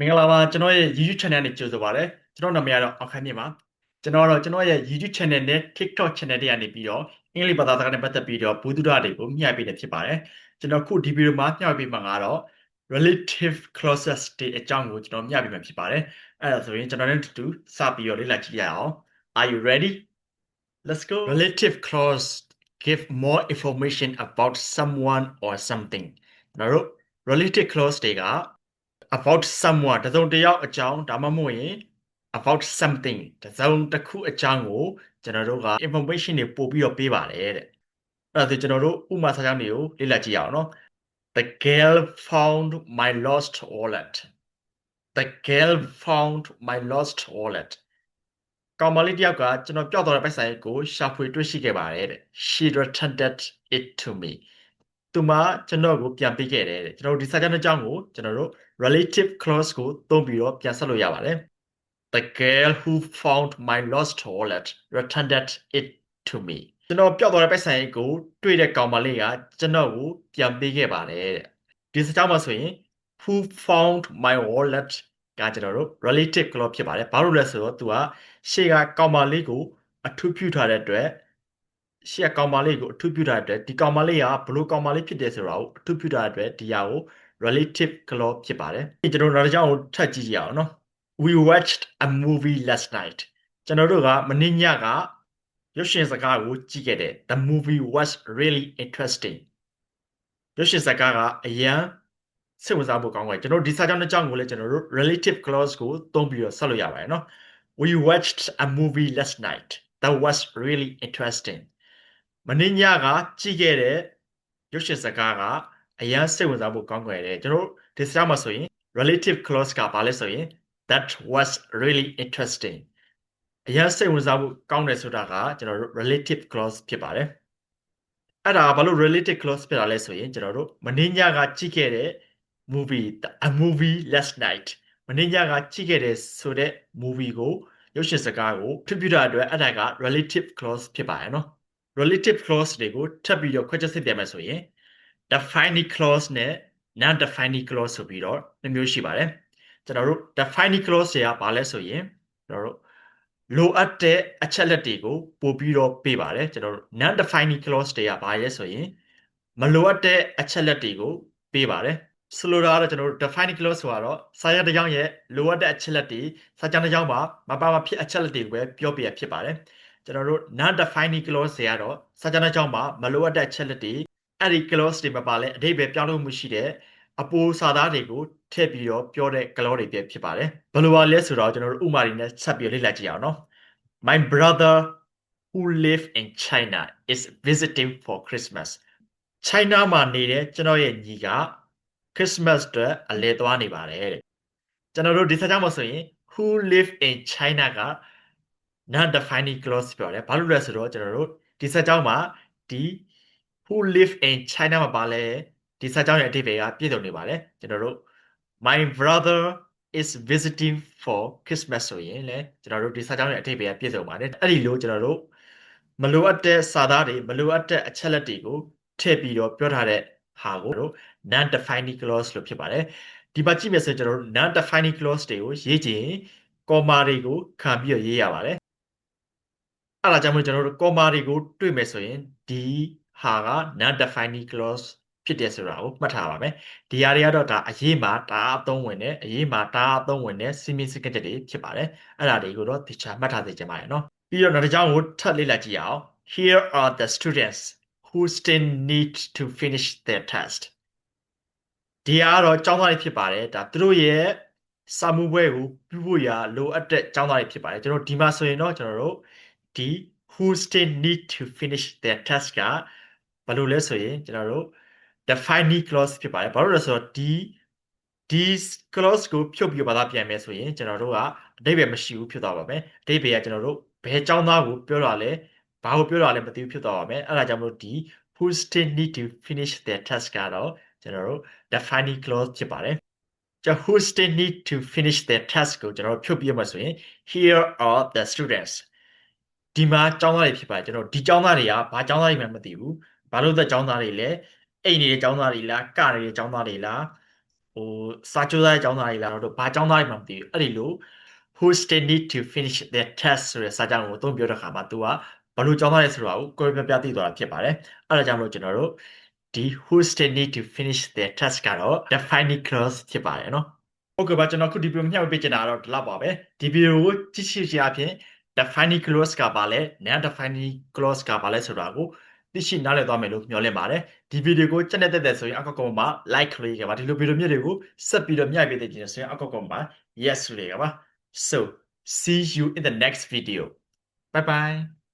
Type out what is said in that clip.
မင်္ဂလာပါကျွန်တော်ရဲ့ YouTube channel နဲ့ကြိုဆိုပါရစေကျွန်တော်နာမည်ကတော့အောင်ခိုင်မြင့်ပါကျွန်တော်ကတော့ကျွန်တော်ရဲ့ YouTube channel နဲ့ TikTok channel တွေကနေပြီးတော့အင်္ဂလိပ်ဘာသာစကားနဲ့ပတ်သက်ပြီးတော့ဘူဒ္ဓတွေကိုမျှပေးနေဖြစ်ပါတယ်ကျွန်တော်ခုဒီဗီဒီယိုမှာမျှပေးမှာကတော့ relative clauses တွေအကြောင်းကိုကျွန်တော်မျှပေးမှာဖြစ်ပါတယ်အဲ့ဒါဆိုရင်ကျွန်တော်နဲ့အတူစပြီးတော့လေ့လာကြည့်ရအောင် Are you ready Let's go relative clause give more information about someone or something ကျွန်တော်တို့ relative clause တွေက about someone တစ်စုံတစ်ယောက်အကြောင်းဒါမှမဟုတ်ရင် about something တစ်စုံတစ်ခုအကြောင်းကိုကျွန်တော်တို့က information တွေပို့ပြီးတော့ပေးပါတယ်တဲ့အဲ့ဒါဆိုကျွန်တော်တို့ဥပမာစာကြောင်းတွေကိုလေ့လာကြည့်ရအောင်နော် The girl found my lost wallet The girl found my lost wallet ကောင်မလေးတယောက်ကကျွန်တော်ပျောက်သွားတဲ့ပိုက်ဆိုင်ကိုရှာဖွေတွေ့ရှိခဲ့ပါတယ်တဲ့ She returned it to me သူမကျွန်တော်ကိုပြန်ပေးခဲ့တယ်တဲ့ကျွန်တော်တို့ဒီစာကြောင်းတစ်ကြောင်းကိုကျွန်တော်တို့ relative clause ကိုသုံးပြီးတော့ပြန်ဆက်လို့ရပါတယ် The girl who found my lost wallet returned it to me ကျွန်တော်ပျောက်သွားတဲ့ပိုက်ဆိုင်ကိုတွေ့တဲ့ကောင်မလေးကကျွန်တော်ကိုပြန်ပေးခဲ့ပါတယ်တဲ့ဒီစာကြောင်းမှာဆိုရင် who found my wallet ကကျွန်တော်တို့ relative clause ဖြစ်ပါတယ်ဘာလို့လဲဆိုတော့သူကရှေ့ကကောင်မလေးကိုအထူးပြုထားတဲ့အတွက် ရှေ့ကကောင်မလေးကိုအထူးပြုထားတဲ့အတွက်ဒီကောင်မလေးကဘလို့ကောင်မလေးဖြစ်တယ်ဆိုတာကိုအထူးပြုထားတဲ့အတွက်ဒီဟာကို relative clause ဖြစ်ပါတယ်။ကျွန်တော်တို့နောက်တစ်ကြောင်းကိုထပ်ကြည့်ကြအောင်နော်။ We watched a movie last night ကျွန်တော်တို့ကမနေ့ညကရုပ်ရှင်စကားကိုကြည့်ခဲ့တယ်။ The movie was really interesting ရုပ်ရှင်စကားကအရန်စိတ်ဝင်စားဖို့ကောင်းတယ်ကျွန်တော်ဒီစာကြောင်းတစ်ကြောင်းကိုလည်းကျွန်တော်တို့ relative clause ကိုသုံးပြီးတော့ဆက်လို့ရပါတယ်နော် We watched a movie last night that was really interesting မနေ့ညကကြည့်ခဲ့တဲ့ရုပ်ရှင်စကားကအရန်စိတ်ဝင်စားဖို့ကောင်းကြတယ်ကျွန်တော်ဒီစာမှာဆိုရင် relative clause ကဘာလဲဆိုရင် that was really interesting အရန်စိတ်ဝင်စားဖို့ကောင်းတယ်ဆိုတာကကျွန်တော်တို့ relative clause ဖြစ်ပါတယ်အဲ့ဒါဘာလို့ relative clause ဖြစ်တာလဲဆိုရင်ကျွန်တော်တို့မနေ့ညကကြည့်ခဲ့တဲ့ movie a movie last night မနေ့ညကကြည့်ခဲ့တဲ့ဆိုတဲ့ movie ကိုရုပ်ရှင်စကားကို attribute အတွက်အဲ့ဒါက relative clause ဖြစ်ပါရဲ့နော် relative clause တွေကိုထပ်ပြီးတော့ခွဲခြားစစ်ပြန်မယ်ဆိုရင် defining clause နဲ့ non defining clause ဆိုပြီးတော့နှစ်မျိုးရှိပါတယ်ကျွန်တော်တို့ defining clause တွေကဘာလဲဆိုရင်ကျွန်တော်တို့လိုအပ်တဲ့အချက်လက်တွေကိုပို့ပြီးတော့ပေးပါတယ်ကျွန်တော်တို့ non defining clause တွေကဘာလဲဆိုရင်မလိုအပ်တဲ့အချက်လက်တွေကိုပေးပါတယ်ဆိုလိုတာကတော့ကျွန်တော်တို့ defining clause ဆိုတော့စာရတစ်ကြောင်းရဲ့လိုအပ်တဲ့အချက်လက်တွေစာကြောင်းတစ်ကြောင်းမှာမပါမဖြစ်အချက်လက်တွေကိုပဲပြောပြရဖြစ်ပါတယ် ကျွန်တော်တို့ non defining clause တွေကတော့စာကြောင်းတစ်ကြောင်းမှာမလိုအပ်တဲ့အချက်လက်တွေအဲ့ဒီ clause တွေမပါလဲအဓိပ္ပာယ်ပြောင်းလို့မှုရှိတဲ့အပိုစာသားတွေကိုထည့်ပြီးတော့ပြောတဲ့ clause တွေဖြစ်ပါတယ်ဘယ်လိုပါလဲဆိုတော့ကျွန်တော်တို့ဥပမာတွေနဲ့ဆက်ပြီးလေ့လာကြည့်အောင်နော် My brother who live in China is visiting for Christmas China မှာနေတဲ့ကျွန်တော်ရဲ့ညီက Christmas အတွက်အလဲသွားနေပါတယ်တဲ့ကျွန်တော်တို့ဒီစာကြောင်းမှာဆိုရင် who live in China က non defining clause ပြောတယ်ဘာလို့လဲဆိုတော့ကျွန်တော်တို့ဒီစာကြောင်းမှာဒီ who live in China မှာပါလဲဒီစာကြောင်းရဲ့အဓိပ္ပာယ်ကပြည့်စုံနေပါတယ်ကျွန်တော်တို့ my brother is visiting for Christmas ဆိုရင်လေကျွန်တော်တို့ဒီစာကြောင်းရဲ့အဓိပ္ပာယ်ကပြည့်စုံပါတယ်အဲ့ဒီလိုကျွန်တော်တို့မလိုအပ်တဲ့စာသားတွေမလိုအပ်တဲ့အချက်လက်တွေကိုထည့်ပြီးတော့ပြောထားတဲ့ဟာကိုတို့ non defining clause လို့ဖြစ်ပါတယ်ဒီမှာကြည့်မယ်ဆိုရင်ကျွန်တော်တို့ non defining clause တွေကိုရေးချင် comma တွေကိုခံပြီးတော့ရေးရပါတယ် အဲ့ဒါကြောင့်မို့ကျွန်တော်တို့ comma တွေကိုတွေ့မယ်ဆိုရင်ဒီဟာက non defining clause ဖြစ်တယ်ဆိုတာကိုမှတ်ထားပါမယ်ဒီဟာတွေကတော့ဒါအရေးမှာဒါအသုံးဝင်တယ်အရေးမှာဒါအသုံးဝင်တယ်စီမင်းစကချက်တွေဖြစ်ပါတယ်အဲ့ဒါတွေကိုတော့တခြားမှတ်ထားစေချင်ပါတယ်နော်ပြီးတော့နောက်တစ်ကြောင်းကိုထပ်လေ့လာကြည့်အောင် here are the students who still need to finish their test ဒီကတော့ចောင်းသားတွေဖြစ်ပါတယ်ဒါသူတို့ရဲ့စာမှုပွဲကိုပြုဖို့ရာလိုအပ်တဲ့ចောင်းသားတွေဖြစ်ပါတယ်ကျွန်တော်ဒီမှာဆိုရင်တော့ကျွန်တော်တို့ ဒီ who still need to finish their task ကဘာလို့လဲဆိုရင်ကျွန်တော်တို့ defining clause ဖြစ်ပါတယ်ဘာလို့လဲဆိုတော့ဒီဒီ clause ကိုဖြုတ်ပြီးဘာသာပြန်မယ်ဆိုရင်ကျွန်တော်တို့ကအဓိပ္ပာယ်မရှိဘူးဖြစ်သွားပါမယ်အဓိပ္ပာယ်ကကျွန်တော်တို့ဘယ်ចောင်းသားကိုပြောတာလဲဘာကိုပြောတာလဲမသိဘူးဖြစ်သွားပါမယ်အဲ့ဒါကြောင့်မလို့ဒီ who still need to finish their task ကတော့ကျွန်တော်တို့ defining clause ဖြစ်ပါတယ်ကျ who still need to finish their task ကိုကျွန်တော်ဖြုတ်ပြမှဆိုရင် here are the students ဒီမှာကျောင်းသားတွေဖြစ်ပါတယ်ကျွန်တော်ဒီကျောင်းသားတွေကဘာကျောင်းသားတွေမှမသိဘူးဘာလို့သက်ကျောင်းသားတွေလဲအိတ်နေတဲ့ကျောင်းသားတွေလားကနေတဲ့ကျောင်းသားတွေလားဟိုစာကြိုးစားတဲ့ကျောင်းသားတွေလာတော့ဘာကျောင်းသားတွေမှမသိဘူးအဲ့ဒီလို who still need to finish their test ဆိုတဲ့စာကြောင်းကိုသုံးပြောတဲ့ခါမှာ तू ကဘာလို့ကျောင်းသားလဲဆိုတာကိုကိုယ်ပြပြသိသွားတာဖြစ်ပါတယ်အဲ့ဒါကြောင့်မလို့ကျွန်တော်တို့ဒီ who still need to finish their test ကတော့ defining clause ဖြစ်ပါတယ်နော်ဟုတ်ကဲ့ပါကျွန်တော်ခုဒီဗီဒီယိုမျှဝေပေးချင်တာကတော့ဒီလောက်ပါပဲဒီဗီဒီယိုကိုကြည့်ရှုခြင်းအပြင် defining clause ကဘာလဲ non defining clause ကဘာလဲဆိုတာကိုသိရှိနားလည်သွားမယ်လို့မျှော်လင့်ပါတယ်ဒီဗီဒီယိုကိုကြက်တဲ့တဲ့ဆိုရင်အကောက်ကောင်မှာ like ခလေးကပါဒီလိုဗီဒီယိုမြစ်တွေကိုဆက်ပြီးတော့မျှပေးတဲ့ကြည့်ဆိုရင်အကောက်ကောင်မှာ yes လေးကပါ so see you in the next video bye bye